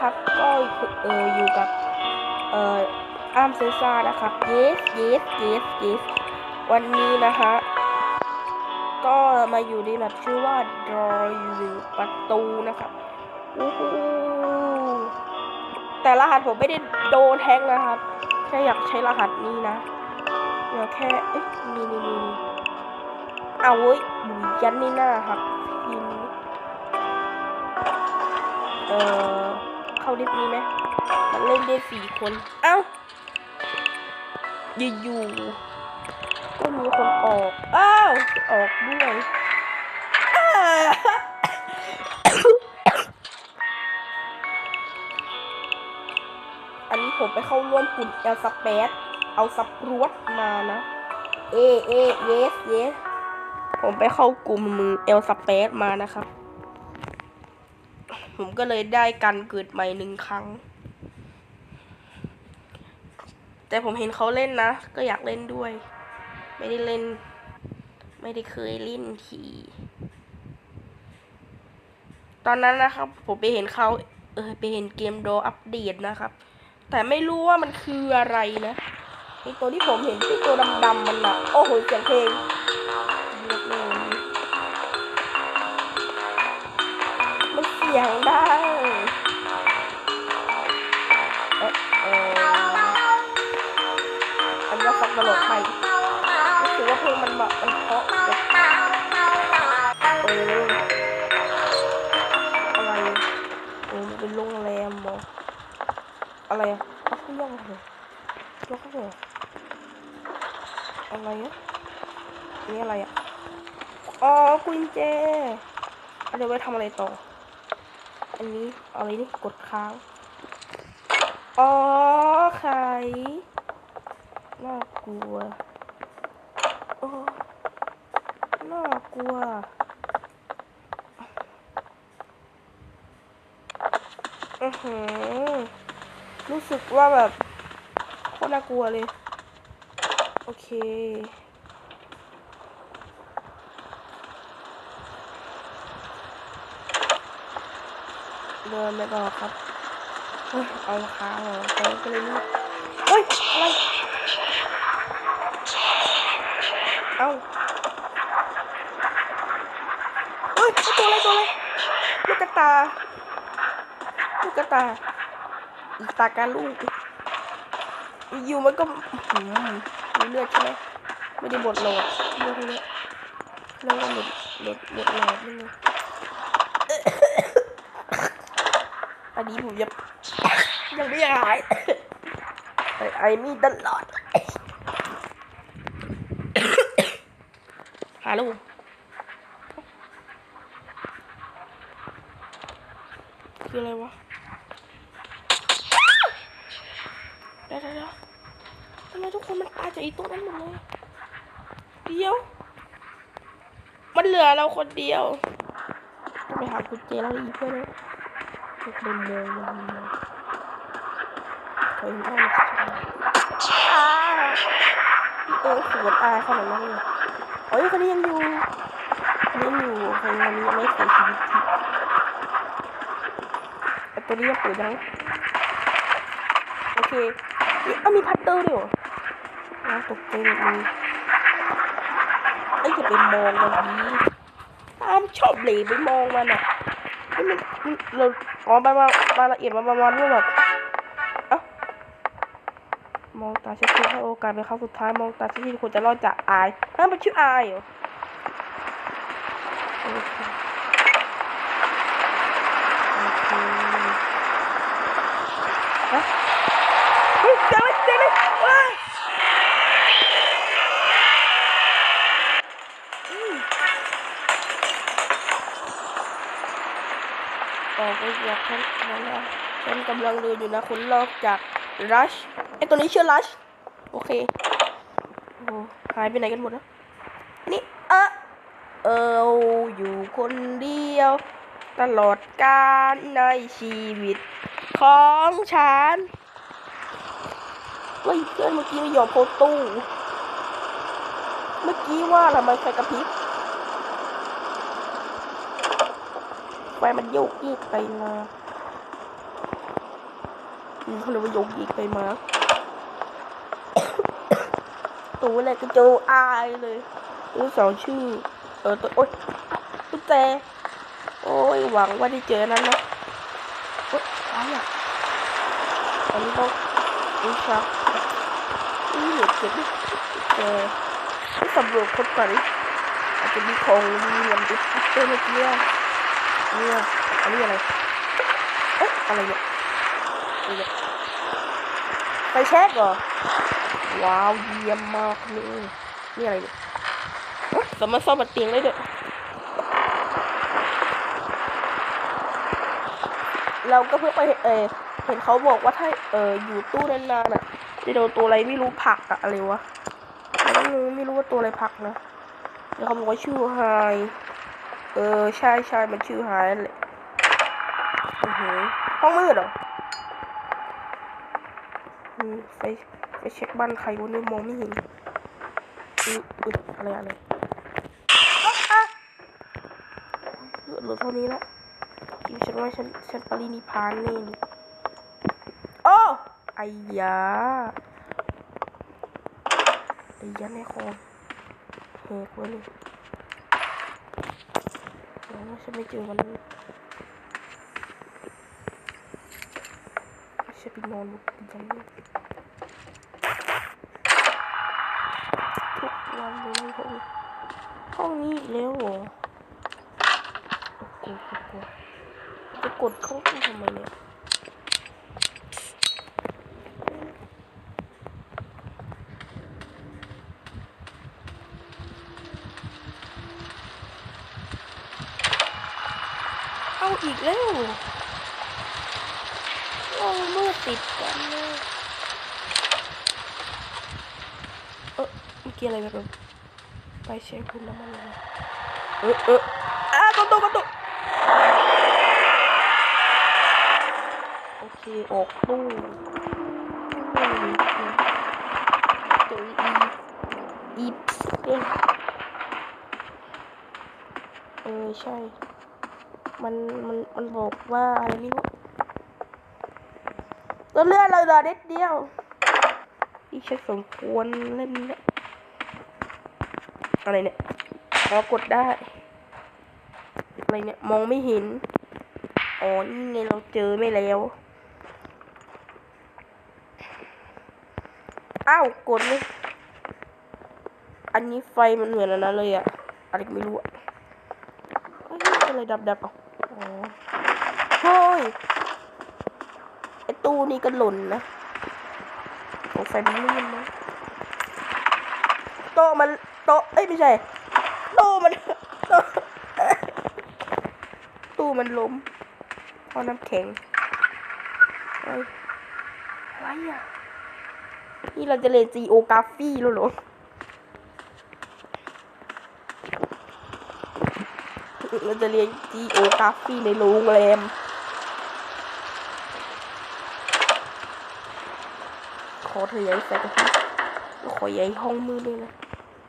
นะครับ ก็เอออยู่กับเอ่ออ้ามเซซ่านะครับ yes yes yes yes วันนี้นะฮะก็มาอยู่ในแบบชื่อว่า draw หรือประตูนะครับอู้หูแต่รหัสผมไม่ได้โดนแฮกนะครับ แค่อยากใช้รหัสนี้นะเดี๋ยวแค่เอ๊ะนี่นี่นี่เอาเว้ยบุยยันนี่หน้าหักทีมเอ่อ เข้าลิฟต์นี้ไหมมันเล่นได้สี่คน เอ้าอยู่ๆก็มีคนออก อ้าวออกด้วยอ้าอันนี้ผมไปเข้าร่วมกลุ่มเอลสเปซเอาสปรวตมานะ เอ เอ เยส เยส ผมไปเข้ากลุ่มมือเอลสเปซมานะครับ ผมก็เลยได้การเกิดใหม่หนึ่งครั้ง แต่ผมเห็นเขาเล่นนะ ก็อยากเล่นด้วย ไม่ได้เล่น ไม่ได้เคยเล่นทีตอนนั้นนะครับ ผมไปเห็นเขาเออไปเห็นเกมโดอัปเดตนะครับ แต่ไม่รู้ว่ามันคืออะไรนะไอตัวที่ผมเห็นที่ตัวดำๆมันอะโอ้โหเสียงเพลง สียงดังเออเอออันนี้ฟังตลกไปรู้สึกว่าเพลงมันแบบมันเพราะแบบเอออะไรเออมันเป็นโรงแรมเหรออะไรอะเอาขึ้นลงเลยงเข้าไปเหรออะไรอะนี่อะไรอะอ๋อกุญแจเอาเดี๋ยวไว้ทำอะไรต่อ อันนี้เอาอะไรนี่กดค้าง อ๋อไข่น่ากลัวโอ้น่ากลัวอือหือรู้สึกว่าแบบโคตรน่ากลัวเลย โอเค เดินไปต่อครับเอาค้างเหรอไปก็เลยรีบเฮ้ยอะไรเอาเฮ้ยตัวอะไรตัวอะไรลูกกระตาลูกกระตาอีตาการลูกอยู่มันก็หืมมีเลือดใช่ไหมไม่ได้บดโหลดเลือดเลือดเลือดหมดหมดหมดโหลดนี่ไง อันนี้ผมยังยังไม่หายไอไอมีตลอดหาลูกคืออะไรวะเดี๋ยวเดี๋ยวทำไมทุกคนมันตายจากอีตัวนั้นหมดเลยเดียว มันเหลือเราคนเดียวต้องไปหากุญแจแล้วอีกเพื่อนเลย ทุกคนมองมันมองเคยเห็นได้ไหมอ้าพี่เอ๋ขวดอายขนาดนั้นเลยเอ้ยคนนี้ยังอยู่ยังอยู่คนนี้ยังไม่เสียชีวิตที่ไอตัวนี้ยังเปิดยังโอเคเอ้ามีพัตเตอร์ด้วยเหรอน่าตกใจแบบนี้ไอ้ยอย่าไปมองมันดีตามชอบเหลไปมองมันอะเฮ้มันเรา อ๋อมามามาละเอียดมาประมาณว่าแบบเอ้ามองตาเช็ดให้โอกาสเป็นครั้งสุดท้ายมองตาเช็ดที่ควรจะรอดจากอายนั่นเป็นชื่ออายเหรอ ออกไปจากฉันแล้วนะฉันกำลังเดินอยู่นะคุณลอกจากรัชไอตัวนี้ชื่อรัชโอเคโอ้หายไปไหนกันหมดแล้วนี่เออเอออยู่คนเดียว ตลอดกาลในชีวิต ของฉันเฮ้ยเพื่อนเมื่อกี้ไม่ยอมโพสต์ตู้ เมื่อกี้ว่าทำไมไฟกระพริบ ไฟมันโยกเยกไปมานี่เขาเรียกว่ายกยิกไปมาตัวอะไรก็โจอายเลยตัวสองชื่อ เออตัวโอ๊ยกุญแจโอ้ยหวังว่าได้เจอนั้นนะเฮ้ยอะไรอะอันนี้ต้องดูชักนี่เหลือเก็บดิแกที่สำรวจคนก่อนดิอาจจะมีของมีเหลี่ยมดิบเจอเมื่อกี้อะ เนี่ยอันนี้อะไรเอ๊ะอะไรเนี่ยอะไรเนี่ยไปเช็คเหรอ ว้าวเยี่ยมมากเลยนี่อะไรเนี่ยเอ๊ะสามารถซ่อมบนเตียงได้ด้วยเราก็เพิ่งไปเออเห็นเขาบอกว่าถ้าเอออยู่ตู้นานๆอะจะโดนตัวอะไรไม่รู้ผักอะอะไรวะไม่รู้ไม่รู้ว่าตัวอะไรผักนะแล้วเขาบอกว่าชื่อไฮ เออ ใช่ใช่มันชื่อไฮนั่นแหละอือหือห้องมืดเหรออืมไฟไปเช็คบ้านใครวะเนี่ยมองไม่เห็นอืออึดอะไรอะไรอ๊ะอะเหลือเหลือเท่านี้ละคิดฉันว่าฉันฉันปรินิพพานแน่เลยโอ้ไอ้ยาไอ้ยาในคอแหกไว้เลยแล้วว่า ฉันไม่เจอมันเลยฉันไปนอนบนเตียงเลยทุกวันเลยนะห้องห้องนี้แล้วอกลัวกลัวกลัวจะกดเข้าไปทำไมเนี่ย อาอีกแล้วโอ้มือติดกันเลยเออเมื่อกี้อะไรแบบไปเช็คคุณน้ำมันเลยเออเอออะกระตุกกระตุกโอเคออกตู้เจออีอีเออใช่ มันมันมันบอกว่าอะไรไม่รู้ตัวเลือดเราเหลือนิดเดียวที่ฉันสมควรเล่นเนี่ยอะไรเนี่ยอ๋อกดได้อะไรเนี่ยมองไม่เห็นอ๋อนี่ไงเราเจอไม่แล้วอ้าวกดเลยอันนี้ไฟมันเหมือนอันนั้นเลยอะอะไรก็ไม่รู้อะอะไรดับๆอะ เฮ้ยไอตู้นี่ก็หล่นนะสงสัยมันลื่นนะโต๊ะมันโต๊ะเอ้ยไม่ใช่ตู้มันโตตู้มันล้มเพราะน้ำแข็งเอ้ยอะไรอะนี่เราจะเรียน geography แล้วหรอ เราจะเรียน geography ในโรงแรมขอเธอย้ายใส่กระทิแล้วขอย้ายห้องมืดด้วยนะ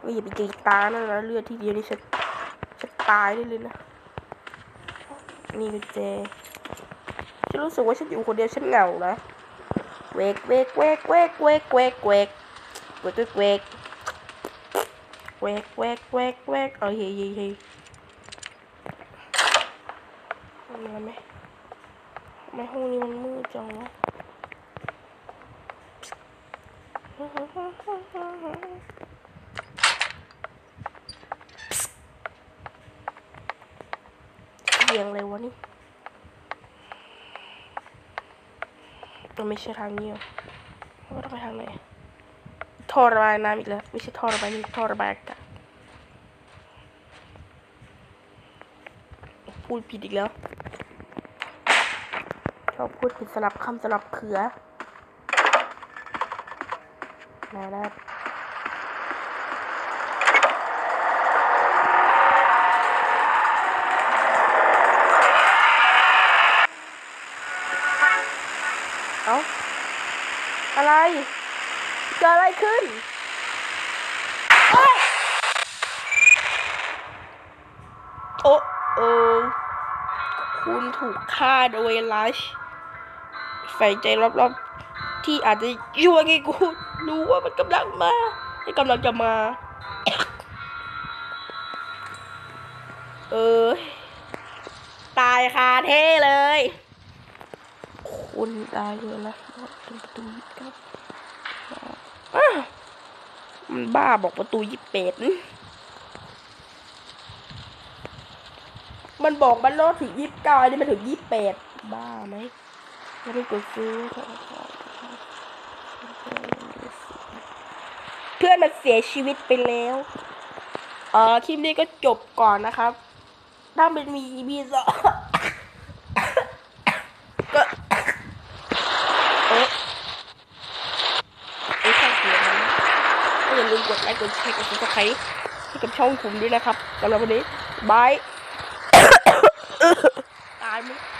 ไม่อย่าไปเจอตานั่นนะเลือดทีเดียวนี่ฉันฉันตายได้เลยนะ นี่กุญแจฉันรู้สึกว่าฉันอยู่คนเดียวฉันเหงานะเวกเวกเวกเวกเวกเวกเวกเวกเวกเวกเวกเวกเวกเออเฮ้ยเฮ้ยเฮ้ย มีอะไรไหมทำไมห้องนี้มันมืดจังวะเสียงอะไรวะนี่มันไม่ใช่ทางนี้หรอว่าต้องไปทางไหนท่อระบายน้ำอีกแล้วไม่ใช่ท่อระบายนี่ท่อระบายอากาศพูดผิดอีกแล้ว ชอบพูดผิดสลับคำสลับเขือนะนะเอาอะไร เกิดอะไรขึ้นเฮ้ยโอ้เออ คุณถูกฆ่าโดยลัช ใส่ใจรอบๆ ที่อาจจะช่วยให้กูรู้ว่ามันกำลังมาให้กำลังจะมา เออ ตายคาเท่เลย คุณตายเยอะแล้วเป็นประตูยิบครับมันบ้าบอกประตูยิบเป็ดมันบอกมันโลดถึงยี่สิบเก้าอันนี้มันถึงยี่สิบแปดบ้าไหม ไม่ได้กดซื้อเพื่อนมันเสียชีวิตไปแล้วเออคลิปนี้ก็จบก่อนนะครับ ถ้ามันมี EP สองก็เอ๊ะเอ๊ะช่างเสียงก็อย่าลืมกดไลค์กดแชร์กดซับสไครต์ให้กับช่องผมด้วยนะครับสำหรับวันนี้บายตายมั้ย